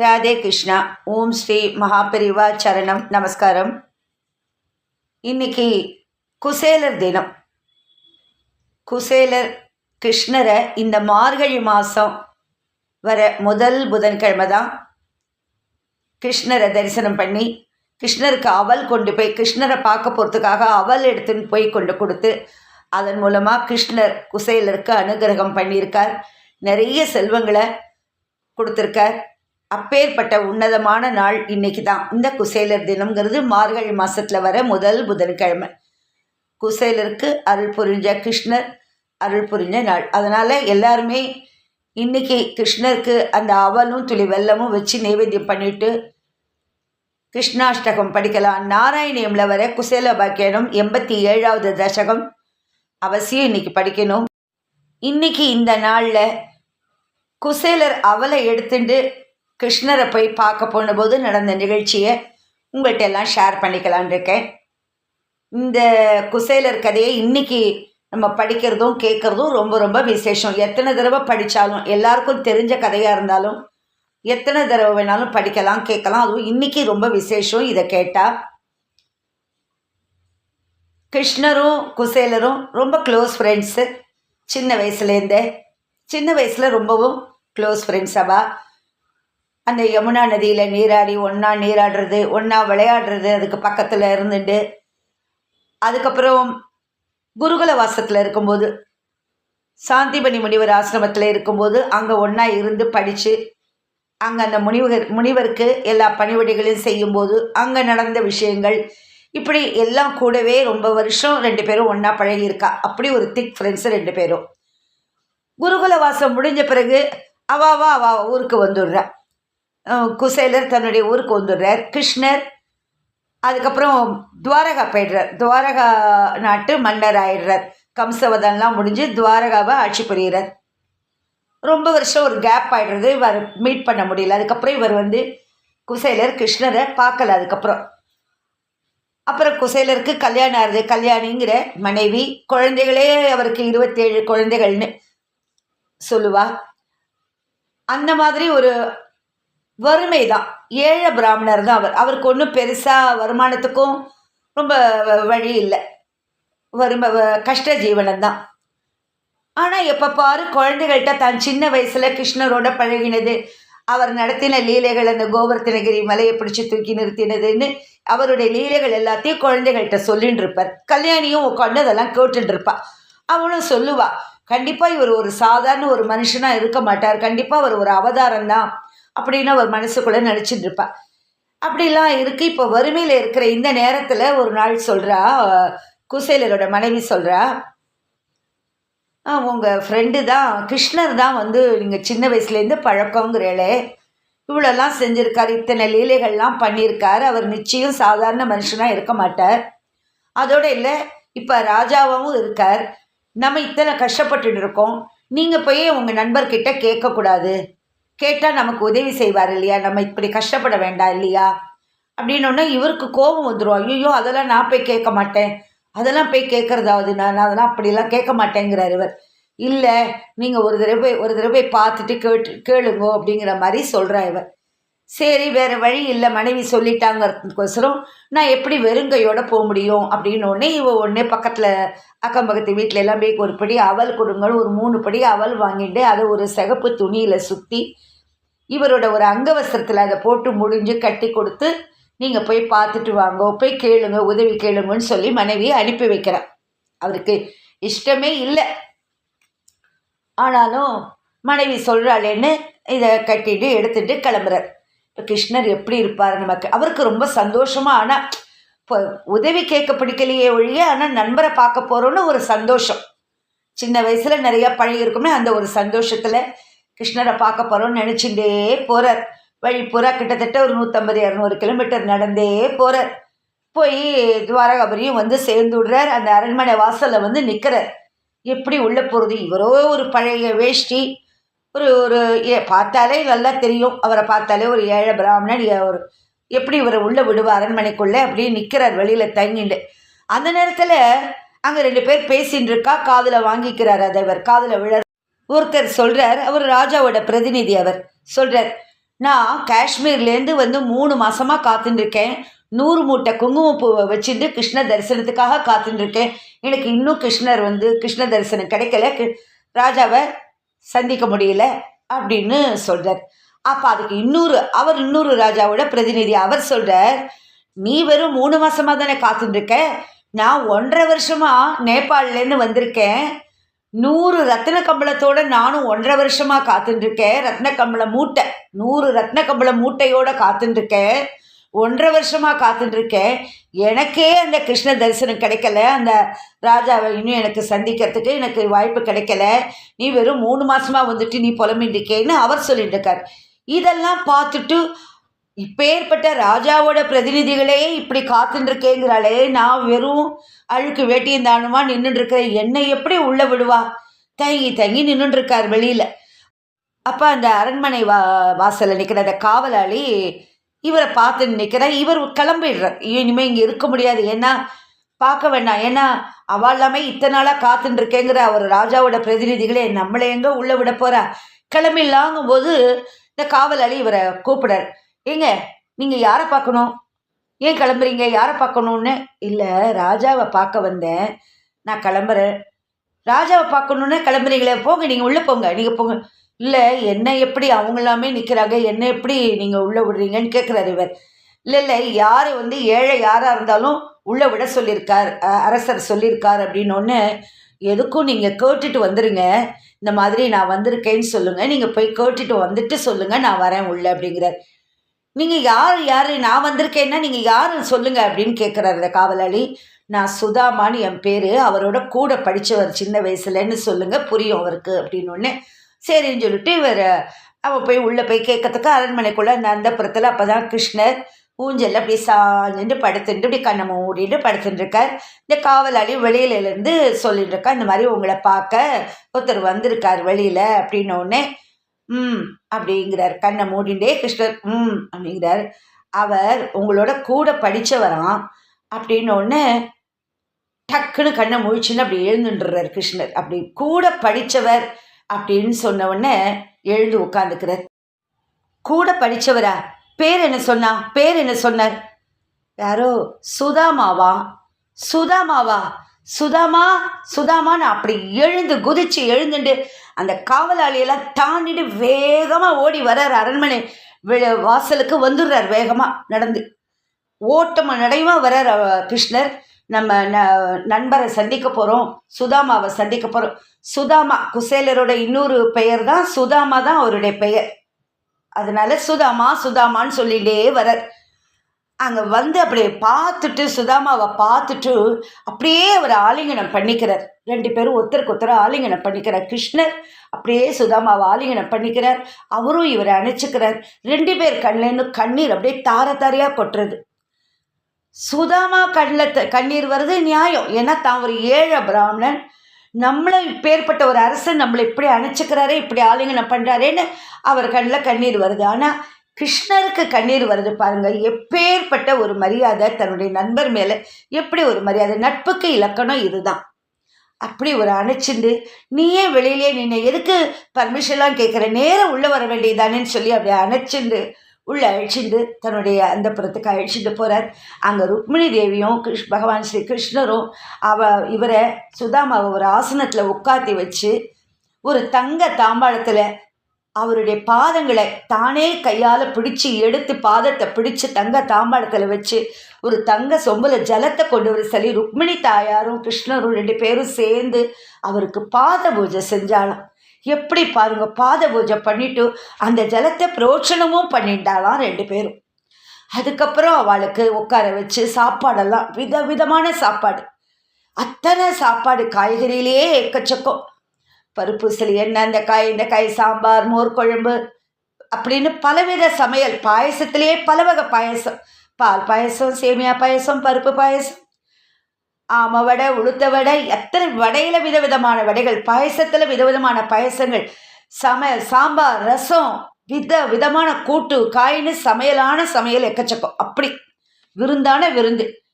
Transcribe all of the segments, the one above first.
ராதே கிருஷ்ணா. ஓம் ஸ்ரீ மகாபெரிவா சரணம். நமஸ்காரம். இன்னைக்கு குசேலர் தினம். குசேலர் கிருஷ்ணரை இந்த மார்கழி மாதம் வர முதல் புதன்கிழமை தான் கிருஷ்ணரை தரிசனம் பண்ணி கிருஷ்ணருக்கு அவல் கொண்டு போய் கிருஷ்ணரை பார்க்க போகிறதுக்காக அவல் எடுத்துன்னு போய் கொண்டு கொடுத்து அதன் மூலமாக கிருஷ்ணர் குசேலருக்கு அனுகிரகம் பண்ணியிருக்கார். நிறைய செல்வங்களை கொடுத்துருக்கார். அப்பேற்பட்ட உன்னதமான நாள் இன்னைக்கு தான் இந்த குசேலர் தினம்ங்கிறது மார்கழி மாதத்தில் வர முதல் புதன்கிழமை. குசேலருக்கு அருள் புரிஞ்ச கிருஷ்ணர் அருள் புரிஞ்ச நாள். அதனால் எல்லாருமே இன்னைக்கு கிருஷ்ணருக்கு அந்த அவலும் துளி வெல்லமும் வச்சு நைவேத்தியம் பண்ணிட்டு கிருஷ்ணாஷ்டகம் படிக்கலாம். நாராயணியமில் வர குசேல பாக்கியனும் எண்பத்தி ஏழாவது தசகம் அவசியம் இன்னைக்கு படிக்கணும். இன்னைக்கு இந்த நாளில் குசேலர் அவலை எடுத்துட்டு கிருஷ்ணரை போய் பார்க்க போனபோது நடந்த நிகழ்ச்சியை உங்கள்கிட்ட எல்லாம் ஷேர் பண்ணிக்கலான் இருக்கேன். இந்த குசேலர் கதையை இன்னைக்கு நம்ம படிக்கிறதும் கேட்குறதும் ரொம்ப ரொம்ப விசேஷம். எத்தனை தடவை படித்தாலும் எல்லாருக்கும் தெரிஞ்ச கதையாக இருந்தாலும் எத்தனை தடவை வேணாலும் படிக்கலாம் கேட்கலாம். அதுவும் இன்னைக்கு ரொம்ப விசேஷம் இதை கேட்டால் கிருஷ்ணரும் குசேலரும் ரொம்ப க்ளோஸ் ஃப்ரெண்ட்ஸு சின்ன வயசுலேருந்தே. சின்ன வயசில் ரொம்பவும் க்ளோஸ் ஃப்ரெண்ட்ஸ் அவா அந்த யமுனா நதியில் நீராடி ஒன்றா நீராடுறது ஒன்றா விளையாடுறது அதுக்கு பக்கத்தில் இருந்துட்டு அதுக்கப்புறம் குருகுல வாசத்தில் இருக்கும்போது சாந்திபணி முனிவர் ஆசிரமத்தில் இருக்கும்போது அங்கே ஒன்றா இருந்து படித்து அங்கே அந்த முனிவர் முனிவருக்கு எல்லா பணிவிடைகளையும் செய்யும்போது அங்கே நடந்த விஷயங்கள் இப்படி எல்லாம் கூடவே ரொம்ப வருஷம் ரெண்டு பேரும் ஒன்றா பழகியிருக்கா. அப்படி ஒரு திக் ஃப்ரெண்ட்ஸு ரெண்டு பேரும். குருகுல வாசம் முடிஞ்ச பிறகு அவாவா அவா ஊருக்கு வந்துடுறா. குசேலர் தன்னுடைய ஊருக்கு வந்துடுறார். கிருஷ்ணர் அதுக்கப்புறம் துவாரகா போயிடுறார். துவாரகா நாட்டு மன்னர் ஆயிடுறார். கம்சவதம்லாம் முடிஞ்சு துவாரகாவை ஆட்சி புரிகிறார் ரொம்ப வருஷம் ஒரு கேப் ஆகிடுறது இவர் மீட் பண்ண முடியல. அதுக்கப்புறம் இவர் வந்து குசேலர் கிருஷ்ணரை பார்க்கல அதுக்கப்புறம். அப்புறம் குசேலருக்கு கல்யாணம் ஆகுது. கல்யாணிங்கிற மனைவி குழந்தைகளே அவருக்கு இருபத்தேழு குழந்தைகள்னு சொல்லுவா. அந்த மாதிரி ஒரு வறுமை தான் ஏழை பிராமணர் தான் அவர். அவருக்கு ஒன்றும் பெருசாக வருமானத்துக்கும் ரொம்ப வ- வழி இல்லை. வறுமை வ- கஷ்ட ஜீவனம் தான் ஆனால் எப்போ பாரு குழந்தைகள்கிட்ட தான் சின்ன வயசில் கிருஷ்ணரோட பழகினது அவர் நடத்தின லீலைகள் அந்த கோவர்த்தனகிரி மலையை பிடிச்சி தூக்கி நிறுத்தினதுன்னு அவருடைய லீலைகள் எல்லாத்தையும் குழந்தைகள்கிட்ட சொல்லின்னு இருப்பார் கல்யாணியும் உட்காந்து அதெல்லாம் கேட்டுட்டு இருப்பா அவளும் சொல்லுவா கண்டிப்பாக இவர் ஒரு சாதாரண ஒரு மனுஷனாக இருக்க மாட்டார். கண்டிப்பாக அவர் ஒரு அவதாரம் தான் அப்படின்னு அவர் மனசுக்குள்ளே நினச்சிட்டு இருப்பா அப்படிலாம் இருக்குது இப்போ வறுமையில் இருக்கிற இந்த நேரத்தில் ஒரு நாள் சொல்கிறா குசேலரோட மனைவி சொல்கிறா உங்கள் ஃப்ரெண்டு தான் கிருஷ்ணர் தான் வந்து நீங்கள் சின்ன வயசுலேருந்து பழக்கங்கிறேளே இவ்வளோலாம் செஞ்சுருக்கார் இத்தனை லீலைகள்லாம் பண்ணியிருக்கார் அவர் நிச்சயம் சாதாரண மனுஷனாக இருக்க மாட்டார். அதோடு இல்லை இப்போ ராஜாவாகவும் இருக்கார். நம்ம இத்தனை கஷ்டப்பட்டுட்டு இருக்கோம். நீங்கள் போய் உங்கள் நண்பர்கிட்ட கேட்கக்கூடாது. கேட்டால் நமக்கு உதவி செய்வார் இல்லையா? நம்ம இப்படி கஷ்டப்பட வேண்டாம் இல்லையா? அப்படின்னோடனே இவருக்கு கோபம் வந்துடும் ஐயோ அதெல்லாம் நான் போய் கேட்க மாட்டேன். அதெல்லாம் போய் கேட்குறதாவது நான்? அதெல்லாம் அப்படிலாம் கேட்க மாட்டேங்கிறார் இவர். இல்லை நீங்கள் ஒரு தடவை ஒரு தடவை பார்த்துட்டு கேட்டு கேளுங்கோ அப்படிங்கிற மாதிரி சொல்கிறா இவர். சரி வேறு வழி இல்லை மனைவி சொல்லிட்டாங்கிறதுக்கோசரம் நான் எப்படி வெறுங்கையோட போக முடியும்? அப்படின்னு உடனே இவ உடனே பக்கத்தில் அக்கம் பக்கத்து வீட்டில் எல்லாம் போய் ஒரு படி அவல் கொடுங்க ஒரு மூணு படி அவல் வாங்கிட்டு அதை ஒரு சிகப்பு துணியில் சுற்றி இவரோட ஒரு அங்கவஸ்திரத்தில் அதை போட்டு முடிஞ்சு கட்டி கொடுத்து நீங்கள் போய் பார்த்துட்டு வாங்க போய் கேளுங்க உதவி கேளுங்கன்னு சொல்லி மனைவியை அனுப்பி வைக்கிறார். அவருக்கு இஷ்டமே இல்லை. ஆனாலும் மனைவி சொல்கிறாளேன்னு இதை கட்டிட்டு எடுத்துட்டு கிளம்புறார். இப்போ கிருஷ்ணர் எப்படி இருப்பார் நமக்கு? அவருக்கு ரொம்ப சந்தோஷமாக ஆனால் இப்போ உதவி கேட்க பிடிக்கலையே ஒழிய ஆனால் நண்பரை பார்க்க போகிறோன்னு ஒரு சந்தோஷம். சின்ன வயசில் நிறையா பழகிருக்குமே அந்த ஒரு சந்தோஷத்தில் கிருஷ்ணரை பார்க்க போகிறோன்னு நினச்சிட்டே போகிறார் வழி பூரா கிட்டத்தட்ட ஒரு நூற்றம்பது இரநூறு கிலோமீட்டர் நடந்தே போகிறார் போய் துவாரகாபுரியும் வந்து சேர்ந்து விடுறார். அந்த அரண்மனை வாசலில் வந்து நிற்கிறார் எப்படி உள்ளே போகிறது இவரோ ஒரு பழைய வேஷ்டி. ஒரு ஒரு ஏ பார்த்தாலே நல்லா தெரியும். அவரை பார்த்தாலே ஒரு ஏழை பிராமணன் ஒரு எப்படி இவரை உள்ளே விடுவார் அரண்மனைக்குள்ளே அப்படியே நிற்கிறார் வெளியில் தங்கிண்டு. அந்த நேரத்தில் அங்கே ரெண்டு பேர் பேசின்னு இருக்கா காதில் வாங்கிக்கிறார் அதை இவர் காதில் விழ ஒருத்தர் சொல்கிறார் அவர் ராஜாவோட பிரதிநிதி அவர் சொல்கிறார் நான் காஷ்மீர்லேருந்து வந்து மூணு மாதமாக காத்துட்டுருக்கேன் நூறு மூட்டை குங்குமப்பூவை வச்சுட்டு கிருஷ்ண தரிசனத்துக்காக காத்துட்டுருக்கேன் எனக்கு இன்னும் கிருஷ்ணர் வந்து கிருஷ்ண தரிசனம் கிடைக்கல. கி- ராஜாவை சந்திக்க முடியல அப்படின்னு சொல்கிறார் அப்போ அதுக்கு இன்னொரு அவர் இன்னொரு ராஜாவோட பிரதிநிதி அவர் சொல்கிறார் நீ வெறும் மூணு மாசமாக தானே காத்துட்டுருக்க? நான் ஒன்றரை வருஷமாக நேபாளிலேருந்து வந்திருக்கேன். நூறு ரத்ன கம்பளத்தோட நானும் ஒன்றரை வருஷமாக காத்துட்டுருக்கேன். ரத்ன கம்பள மூட்டை நூறு ரத்ன கம்பள மூட்டையோட காத்துட்டுருக்கேன். ஒன்றரை வருஷமாக காத்துட்ருக்கேன் எனக்கே அந்த கிருஷ்ண தரிசனம் கிடைக்கல. அந்த ராஜாவை இன்னும் எனக்கு சந்திக்கிறதுக்கு எனக்கு வாய்ப்பு கிடைக்கல. நீ வெறும் மூணு மாதமாக வந்துட்டு நீ புலம்பின்றிருக்கேன்னு அவர் சொல்லிட்டு இருக்கார் இதெல்லாம் பார்த்துட்டு இப்பேற்பட்ட ராஜாவோட பிரதிநிதிகளே இப்படி காத்துட்டுருக்கேங்கிறாளே நான் வெறும் அழுக்கு வேட்டியும் தானுமா நின்றுட்டு என்னை எப்படி உள்ளே விடுவா? தங்கி தங்கி நின்றுட்டுருக்கார் வெளியில். அப்போ அந்த அரண்மனை வா வாசலில் நிற்கிற அந்த காவலாளி இவரை பார்த்து நிற்கிறேன் இவர் கிளம்பிடுறார். இனிமேல் இங்கே இருக்க முடியாது. ஏன்னா பார்க்க வேண்டாம். ஏன்னா அவள் எல்லாமே இத்தனை நாளாக காத்துட்டுருக்கேங்கிற அவர் ராஜாவோட பிரதிநிதிகளே நம்மளை எங்கே உள்ளே விட போகிறா கிளம்பிடலாங்கும் போது இந்த காவலாளி இவரை கூப்பிடார் ஏங்க நீங்கள் யாரை பார்க்கணும்? ஏன் கிளம்புறீங்க? யாரை பார்க்கணுன்னு இல்லை ராஜாவை பார்க்க வந்தேன். நான் கிளம்புறேன். ராஜாவை பார்க்கணுன்னு கிளம்புறீங்களே போங்க. நீங்கள் உள்ளே போங்க. நீங்கள் போங்க. இல்லை என்ன எப்படி அவங்களாமே நிற்கிறாங்க என்ன எப்படி நீங்கள் உள்ளே விடுறீங்கன்னு கேட்குறாரு இவர். இல்லை இல்லை யார் வந்து ஏழை யாராக இருந்தாலும் உள்ளே விட சொல்லியிருக்கார். அரசர் சொல்லியிருக்கார் அப்படின்னு ஒன்று எதுக்கும் நீங்கள் கேட்டுட்டு வந்துடுங்க இந்த மாதிரி நான் வந்திருக்கேன்னு சொல்லுங்கள் நீங்கள் போய் கேட்டுட்டு வந்துட்டு சொல்லுங்கள் நான் வரேன் உள்ள அப்படிங்கிறார். நீங்கள் யார் யார்? நான் வந்திருக்கேன்னா நீங்கள் யாருன்னு சொல்லுங்கள் அப்படின்னு கேட்குறாரு இந்த காவலாளி. நான் சுதாமான்னு என் பேர். அவரோட கூட படித்தவர் சின்ன வயசுலன்னு சொல்லுங்கள் புரியும் அவருக்கு அப்படின்னு ஒன்று சரின்னு சொல்லிட்டு இவர் அவள் போய் உள்ளே போய் கேட்கறதுக்கு அரண்மனைக்குள்ளே நந்தபுரத்தில் அப்போ தான் கிருஷ்ணர் ஊஞ்சல் அப்படி சாஞ்சுட்டு படுத்துட்டு இப்படி கண்ணை மூடிட்டு படுத்துட்டு இருக்கார் இந்த காவலாளி வெளியிலேருந்து சொல்லிட்டு இருக்கா இந்த மாதிரி உங்களை பார்க்க ஒருத்தர் வந்திருக்கார் வெளியில் அப்படின்னோடனே ம் அப்படிங்கிறார். கண்ணை மூடிண்டே கிருஷ்ணர் ம் அப்படிங்கிறார். அவர் உங்களோட கூட படித்தவராம் அப்படின்னோடனே டக்குன்னு கண்ணை முழிச்சுன்னு அப்படி எழுந்துட்டுறார் கிருஷ்ணர். அப்படி கூட படித்தவர் அப்படின்னு சொன்ன உடனே எழுந்து உட்காந்துக்கிறார் கூட படித்தவரா பேர் என்ன சொன்னா? பேர் என்ன சொன்னார்? யாரோ? சுதாமாவா? சுதாமாவா? சுதாமா? சுதாமான்னு அப்படி எழுந்து குதிச்சு எழுந்துட்டு அந்த காவலாளியெல்லாம் தாண்டிட்டு வேகமாக ஓடி வர்றார் அரண்மனை வெ- வாசலுக்கு வந்துடுறார் வேகமாக நடந்து. ஓட்டமாக நடைமா வர்றார் கிருஷ்ணர். நம்ம ந- நண்பரை சந்திக்க போகிறோம் சுதாமாவை சந்திக்க போகிறோம் சுதாமா குசேலரோட இன்னொரு பெயர் தான் சுதாமா தான் அவருடைய பெயர். அதனால சுதாமா சுதாமான்னு சொல்லிகிட்டே வரார். அங்கே வந்து அப்படியே பார்த்துட்டு சுதாமாவை பார்த்துட்டு அப்படியே அவர் ஆலிங்கனம் பண்ணிக்கிறார். ரெண்டு பேரும் ஒருத்தருக்கு ஒருத்தர் ஆலிங்கனம் பண்ணிக்கிறார் கிருஷ்ணர் அப்படியே சுதாமாவை ஆலிங்கனம் பண்ணிக்கிறார். அவரும் இவரை அணைச்சிக்கிறார். ரெண்டு பேர் கண்ணிலேருந்து கண்ணீர் அப்படியே தார தாரையாக கொட்டுறது. சுதாமா கண்ணில் த- கண்ணீர் வருது நியாயம். ஏன்னா தான் ஒரு ஏழை பிராமணன். நம்மளை பேர்பட்ட ஒரு அரசன் நம்மளை இப்படி அணைச்சிக்கிறாரே இப்படி ஆலிங்கனம் பண்ணுறாரேன்னு அவர் கண்ணில் கண்ணீர் வருது. ஆனால் கிருஷ்ணருக்கு கண்ணீர் வருது பாருங்க. எப்பேற்பட்ட ஒரு மரியாதை தன்னுடைய நண்பர் மேலே எப்படி ஒரு மரியாதை? நட்புக்கு இலக்கணம் இதுதான். அப்படி ஒரு அணைச்சிண்டு நீயே வெளியிலே நின்று எதுக்கு பர்மிஷன்லாம் கேட்குற? நேரம் உள்ளே வர வேண்டியதானேன்னு சொல்லி அப்படியே அணைச்சிண்டு உள்ளே அழிச்சிட்டு தன்னுடைய அந்த புறத்துக்கு அழிச்சிட்டு போகிறார் அங்கே ருக்மிணி தேவியும் கிருஷ் பகவான் ஸ்ரீ கிருஷ்ணரும் அவ இவரை சுதாமாவை ஒரு ஆசனத்தில் உட்காத்தி வச்சு ஒரு தங்க தாம்பாளத்தில் அவருடைய பாதங்களை தானே கையால் பிடிச்சி எடுத்து பாதத்தை பிடிச்சி தங்க தாம்பாளத்தில் வச்சு ஒரு தங்க சொம்பில் ஜலத்தை கொண்டு வர சொல்லி ருக்மிணி தாயாரும் கிருஷ்ணரும் ரெண்டு பேரும் சேர்ந்து அவருக்கு பாத பூஜை செஞ்சாலாம் எப்படி பாருங்க பாத பூஜை பண்ணிட்டு அந்த ஜலத்தை பிரோட்சணமும் பண்ணிட்டாலாம் ரெண்டு பேரும். அதுக்கப்புறம் அவளுக்கு உட்கார வச்சு சாப்பாடெல்லாம் விதவிதமான சாப்பாடு. அத்தனை சாப்பாடு காய்கறியிலேயே எக்கச்சக்கம். பருப்பு சிலி என்ன இந்த காய் இந்த காய் சாம்பார் மோர் குழம்பு அப்படின்னு பலவித சமையல். பாயசத்திலேயே பல வகை பாயசம். பால் பாயசம் சேமியா பாயசம் பருப்பு பாயசம். ஆமை வடை உளுத்த வடை எத்தனை வடையில் விதவிதமான வடைகள் பாயசத்தில் விதவிதமான பாயசங்கள் சமையல் சாம்பார் ரசம் வித விதமான கூட்டு காயின்னு சமையலான சமையல் எக்கச்சக்கம். அப்படி. விருந்தான விருந்து.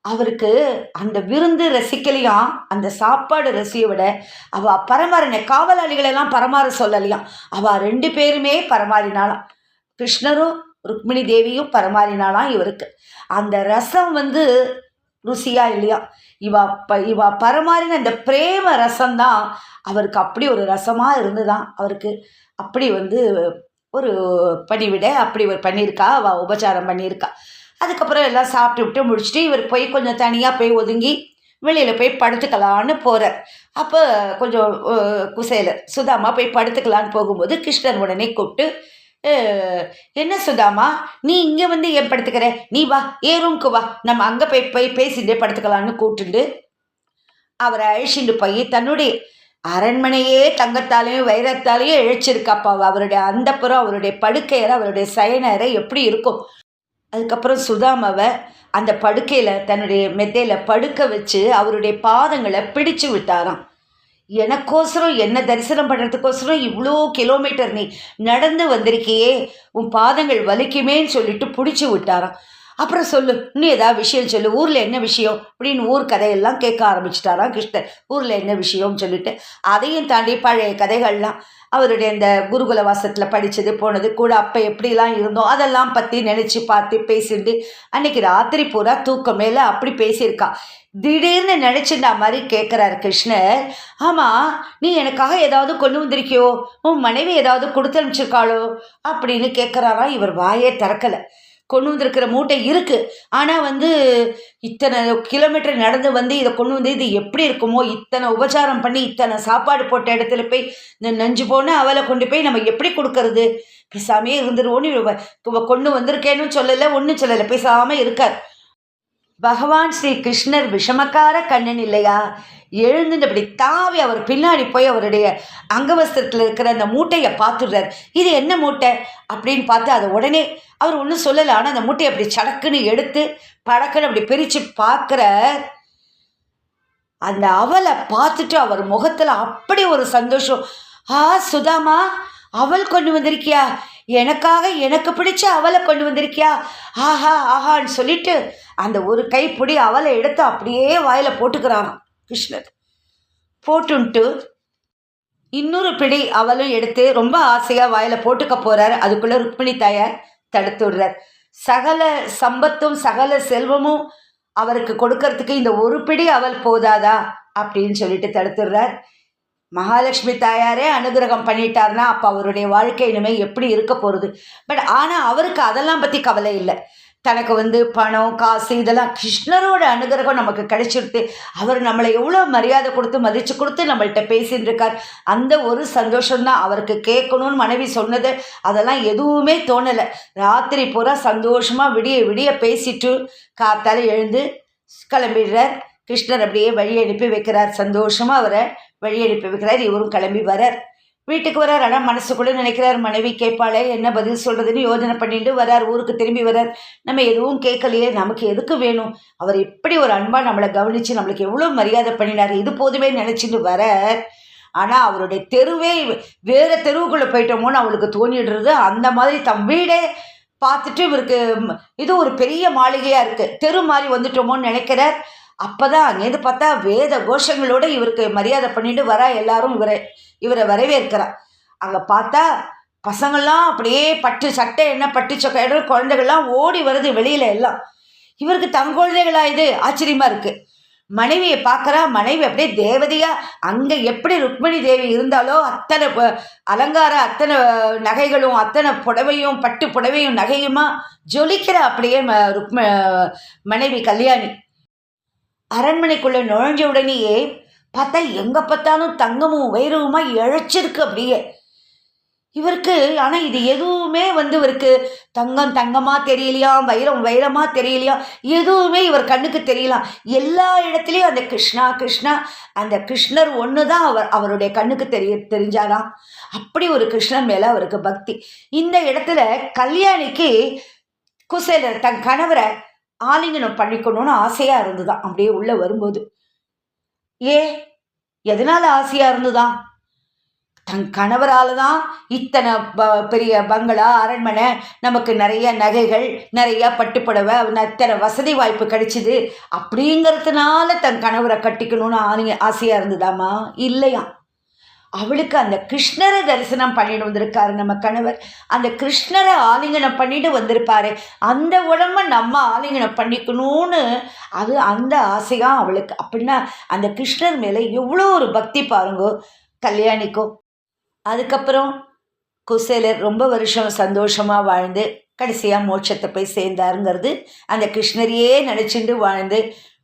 அவருக்கு அந்த விருந்து ரசிக்கலையாம் அந்த சாப்பாடு ரசியை விட அவ பரமாறின காவலாளிகளெல்லாம் பரமாற சொல்லலையாம். அவ ரெண்டு பேருமே பரமாறினாலாம் கிருஷ்ணரும் ருக்மிணி தேவியும் பரமாறினாலாம் இவருக்கு. அந்த ரசம் வந்து ருசியா இல்லையா? இவா ப இவா பரமாறின இந்த பிரேம ரசம்தான் அவருக்கு அப்படி ஒரு ரசமாக இருந்து தான் அவருக்கு அப்படி வந்து ஒரு பணிவிட அப்படி ஒரு பண்ணியிருக்கா அவள் உபச்சாரம் பண்ணியிருக்கா. அதுக்கப்புறம் எல்லாம் சாப்பிட்டு விட்டு முடிச்சுட்டு இவர் போய் கொஞ்சம் தனியாக போய் ஒதுங்கி வெளியில் போய் படுத்துக்கலான்னு போகிறார் அப்போ கொஞ்சம் குசையில் குசேலர் சுதாமா போய் படுத்துக்கலான்னு போகும்போது கிருஷ்ணர் உடனே கூப்பிட்டு என்ன சுதாமா? நீ இங்கே வந்து ஏன் படுத்துக்கிற? நீ வா ஏ ரூம்க்கு வா. நம்ம அங்கே போய் போய் பேசிட்டு படுத்துக்கலான்னு கூட்டுண்டு அவரை அழிச்சிட்டு போய் தன்னுடைய அரண்மனையே தங்கத்தாலையும் வைரத்தாலையும் இழைச்சிருக்காப்பா. அவருடைய அந்தப்புறம் அவருடைய படுக்கையறை அவருடைய சயனறை எப்படி இருக்கும்? அதுக்கப்புறம் சுதாமாவை அந்த படுக்கையில் தன்னுடைய மெத்தையில் படுக்க வச்சு அவருடைய பாதங்களை பிடிச்சு விட்டாராம். எனக்கோசரம் என்ன தரிசனம் பண்ணுறதுக்கோசரம் இவ்வளோ கிலோமீட்டர் நீ நடந்து வந்திருக்கியே உன் பாதங்கள் வலிக்குமேன்னு சொல்லிட்டு பிடிச்சி விட்டாராம். அப்புறம் சொல்லு இன்னும் ஏதாவது விஷயம் சொல்லு. ஊரில் என்ன விஷயம்? அப்படின்னு ஊர் கதையெல்லாம் கேட்க ஆரம்பிச்சிட்டாராம் கிருஷ்ணர். ஊரில் என்ன விஷயம்னு சொல்லிட்டு அதையும் தாண்டி பழைய கதைகள்லாம். அவருடைய இந்த குருகுல வாசத்தில் படித்தது போனது கூட அப்போ எப்படிலாம் இருந்தோம் அதெல்லாம் பற்றி நினச்சி பார்த்து பேசிட்டு அன்னைக்கு ராத்திரி பூரா தூக்கம் மேலே அப்படி பேசியிருக்கா. திடீர்னு நினச்சிருந்தா மாதிரி கேட்குறாரு கிருஷ்ணர். ஆமாம் நீ எனக்காக ஏதாவது கொண்டு வந்திருக்கியோ? உன் மனைவி ஏதாவது கொடுத்து அனுப்பிச்சிருக்காளோ அப்படின்னு கேட்குறாராம் இவர் வாயே திறக்கலை. கொண்டு வந்திருக்கிற மூட்டை இருக்குது ஆனால் வந்து இத்தனை கிலோமீட்டர் நடந்து வந்து இதை கொண்டு வந்து இது எப்படி இருக்குமோ இத்தனை உபச்சாரம் பண்ணி இத்தனை சாப்பாடு போட்ட இடத்துல போய் இந்த நஞ்சு போன அவளை கொண்டு போய் நம்ம எப்படி கொடுக்கறது? பேசாமே இருந்துருவோன்னு கொண்டு வந்திருக்கேன்னு சொல்லலை ஒன்றும் சொல்லலை பேசாமல் இருக்கார். பகவான் ஸ்ரீ கிருஷ்ணர் விஷமக்கார கண்ணன் இல்லையா? எழுந்து அப்படி தாவி அவர் பின்னாடி போய் அவருடைய அங்கவஸ்திரத்தில் இருக்கிற அந்த மூட்டையை பார்த்துடுறார். இது என்ன மூட்டை? அப்படின்னு பார்த்து அதை உடனே அவர் ஒன்றும் சொல்லலை. ஆனால் அந்த மூட்டையை அப்படி சடக்குன்னு எடுத்து படக்குன்னு அப்படி பிரித்து பார்க்குற அந்த அவலை பார்த்துட்டு அவர் முகத்தில் அப்படி ஒரு சந்தோஷம். ஆ சுதாமா அவள் கொண்டு வந்திருக்கியா? எனக்காக எனக்கு பிடிச்ச அவலை கொண்டு வந்திருக்கியா? ஆஹா ஆஹான்னு சொல்லிட்டு அந்த ஒரு கைப்பிடி அவலை எடுத்து அப்படியே வாயில போட்டுக்கிறாராம் கிருஷ்ணர். போட்டுன்ட்டு இன்னொரு பிடி அவலும் எடுத்து ரொம்ப ஆசையாக வாயில் போட்டுக்க போகிறார் அதுக்குள்ளே ருக்மிணி தாயார் தடுத்து விடுறார் சகல சம்பத்தும் சகல செல்வமும் அவருக்கு கொடுக்கறதுக்கு இந்த ஒரு பிடி அவல் போதாதா? அப்படின்னு சொல்லிட்டு தடுத்துடுறார். மகாலட்சுமி தாயாரே அனுகிரகம் பண்ணிட்டார்னா அப்போ அவருடைய வாழ்க்கை இனிமேல் எப்படி இருக்க போகிறது பட் ஆனால் அவருக்கு அதெல்லாம் பற்றி கவலை இல்லை. தனக்கு வந்து பணம் காசு இதெல்லாம் கிருஷ்ணரோட அனுகிரகம் நமக்கு கிடைச்சிருது அவர் நம்மளை எவ்வளோ மரியாதை கொடுத்து மதித்து கொடுத்து நம்மள்கிட்ட பேசின்னு இருக்கார் அந்த ஒரு சந்தோஷம்தான் அவருக்கு கேட்கணும்னு மனைவி சொன்னது. அதெல்லாம் எதுவுமே தோணலை. ராத்திரி பூரா சந்தோஷமாக விடிய விடிய பேசிட்டு காத்தால் எழுந்து கிளம்பிடுறார். கிருஷ்ணர் அப்படியே வழி அனுப்பி வைக்கிறார். சந்தோஷமாக அவரை வழி வைக்கிறார் இவரும் கிளம்பி வரார். வீட்டுக்கு வரார். ஆனால் மனசுக்குள்ளே நினைக்கிறார் மனைவி கேட்பாளே என்ன பதில் சொல்கிறதுன்னு யோஜனை பண்ணிட்டு வரார். ஊருக்கு திரும்பி வரார். நம்ம எதுவும் கேட்கலையே நமக்கு எதுக்கு வேணும்? அவர் எப்படி ஒரு அன்பாக நம்மளை கவனித்து நம்மளுக்கு எவ்வளோ மரியாதை பண்ணினார். இது போதுமே நினச்சிட்டு வரார். ஆனால் அவருடைய தெருவே வேறு தெருவுக்குள்ளே போயிட்டோமோன்னு அவளுக்கு தோணிடுறது. அந்த மாதிரி தம் வீடே பார்த்துட்டு இவருக்கு இது ஒரு பெரிய மாளிகையாக இருக்குது தெரு மாதிரி வந்துட்டோமோன்னு நினைக்கிறார். அப்போ தான் அங்கேருந்து பார்த்தா வேத கோஷங்களோட இவருக்கு மரியாதை பண்ணிட்டு வர எல்லாரும் இவரை இவரை வரவேற்கிறா. அங்கே பார்த்தா பசங்கள்லாம் அப்படியே பட்டு சட்டை என்ன பட்டு சொக்கை குழந்தைகள்லாம் ஓடி வருது வெளியில் எல்லாம். இவருக்கு தங்குழந்தைகளா இது? ஆச்சரியமாக இருக்குது மனைவியை பார்க்குறா மனைவி அப்படியே தேவதையா அங்கே எப்படி ருக்மிணி தேவி இருந்தாலோ அத்தனை அலங்கார அத்தனை நகைகளும் அத்தனை புடவையும் பட்டு புடவையும் நகையுமா ஜொலிக்கிற அப்படியே ம ருக்ம மனைவி கல்யாணி. அரண்மனைக்குள்ளே நுழைஞ்ச உடனேயே பார்த்தா எங்கே பார்த்தாலும் தங்கமும் வைரவுமா இழைச்சிருக்கு அப்படியே. இவருக்கு ஆனால் இது எதுவுமே வந்து இவருக்கு தங்கம் தங்கமாக தெரியலையாம் வைரம் வைரமாக தெரியலையாம் எதுவுமே இவர் கண்ணுக்கு தெரியலாம் எல்லா இடத்துலையும் அந்த கிருஷ்ணா கிருஷ்ணா அந்த கிருஷ்ணர் ஒன்று தான் அவர் அவருடைய கண்ணுக்கு தெரிய தெரிஞ்சாராம் அப்படி ஒரு கிருஷ்ணன் மேலே அவருக்கு பக்தி. இந்த இடத்துல கல்யாணிக்கு குசேலர் தன் கணவரை ஆலிங்கனம் பண்ணிக்கணும்னு ஆசையாக இருந்துதான் அப்படியே உள்ளே வரும்போது. ஏ எதனால ஆசையாக இருந்துதான் தன் கணவரால் தான் இத்தனை ப பெரிய பங்களா அரண்மனை நமக்கு நிறைய நகைகள் நிறைய பட்டுப்புடவை இத்தனை வசதி வாய்ப்பு கிடைச்சிது. அப்படிங்கிறதுனால தன் கணவரை கட்டிக்கணும்னு ஆனி ஆசையாக இருந்ததாமா? இல்லையா அவளுக்கு அந்த கிருஷ்ணரை தரிசனம் பண்ணிட்டு வந்திருக்காரு நம்ம கணவர். அந்த கிருஷ்ணரை ஆலிங்கனம் பண்ணிட்டு வந்திருப்பாரு. அந்த உடம்ப நம்ம ஆலிங்கனம் பண்ணிக்கணும்னு அது அந்த ஆசையாக அவளுக்கு. அப்படின்னா அந்த கிருஷ்ணர் மேலே எவ்வளோ ஒரு பக்தி பாருங்கோ கல்யாணிக்கும் அதுக்கப்புறம் குசேலர் ரொம்ப வருஷம் சந்தோஷமாக வாழ்ந்து கடைசியாக மோட்சத்தை போய் சேர்ந்தாருங்கிறது அந்த கிருஷ்ணரையே நினச்சிட்டு வாழ்ந்து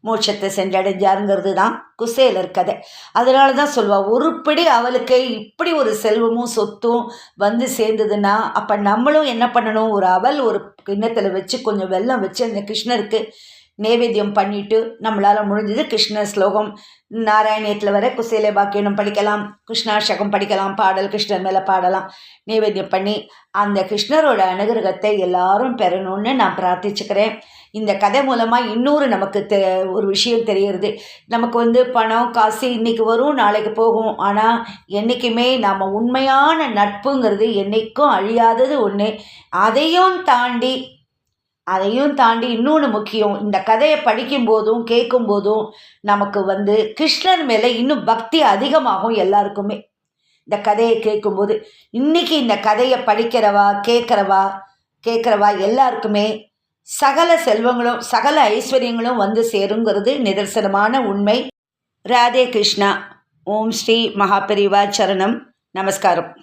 மோட்சத்தை சென்றடைஞ்சாருங்கிறது தான் குசேலர் கதை. அதனால தான் சொல்லுவாள் உருப்படி அவளுக்கு இப்படி ஒரு செல்வமும் சொத்தும் வந்து சேர்ந்ததுன்னா அப்போ நம்மளும் என்ன பண்ணணும்? ஒரு அவல் ஒரு கிண்ணத்தில் வச்சு கொஞ்சம் வெல்லம் வச்சு அந்த கிருஷ்ணருக்கு நைவேத்தியம் பண்ணிட்டு நம்மளால் முடிஞ்சது கிருஷ்ண ஸ்லோகம். நாராயணியத்தில் வர குசேல பாக்கியனும் படிக்கலாம் கிருஷ்ணாஷகம் படிக்கலாம் பாடல் கிருஷ்ணர் மேலே பாடலாம் நைவேத்தியம் பண்ணி அந்த கிருஷ்ணரோட அனுகிரகத்தை எல்லாரும் பெறணும்னு நான் பிரார்த்திச்சுக்கிறேன். இந்த கதை மூலமாக இன்னொரு நமக்கு தெ ஒரு விஷயம் தெரிகிறது. நமக்கு வந்து பணம் காசு இன்றைக்கி வரும் நாளைக்கு போகும். ஆனால் என்றைக்குமே நாம் உண்மையான நட்புங்கிறது என்றைக்கும் அழியாதது ஒன்று அதையும் தாண்டி அதையும் தாண்டி இன்னொன்று முக்கியம். இந்த கதையை படிக்கும்போதும் கேட்கும்போதும் நமக்கு வந்து கிருஷ்ணர் மேலே இன்னும் பக்தி அதிகமாகும் எல்லாருக்குமே. இந்த கதையை கேட்கும்போது இன்றைக்கி இந்த கதையை படிக்கிறவா கேட்குறவா கேட்குறவா எல்லாருக்குமே சகல செல்வங்களும் சகல ஐஸ்வர்யங்களும் வந்து சேருங்கிறது நிதர்சனமான உண்மை. ராதே கிருஷ்ணா. ஓம் ஸ்ரீ மகாபெரிவா சரணம். நமஸ்காரம்.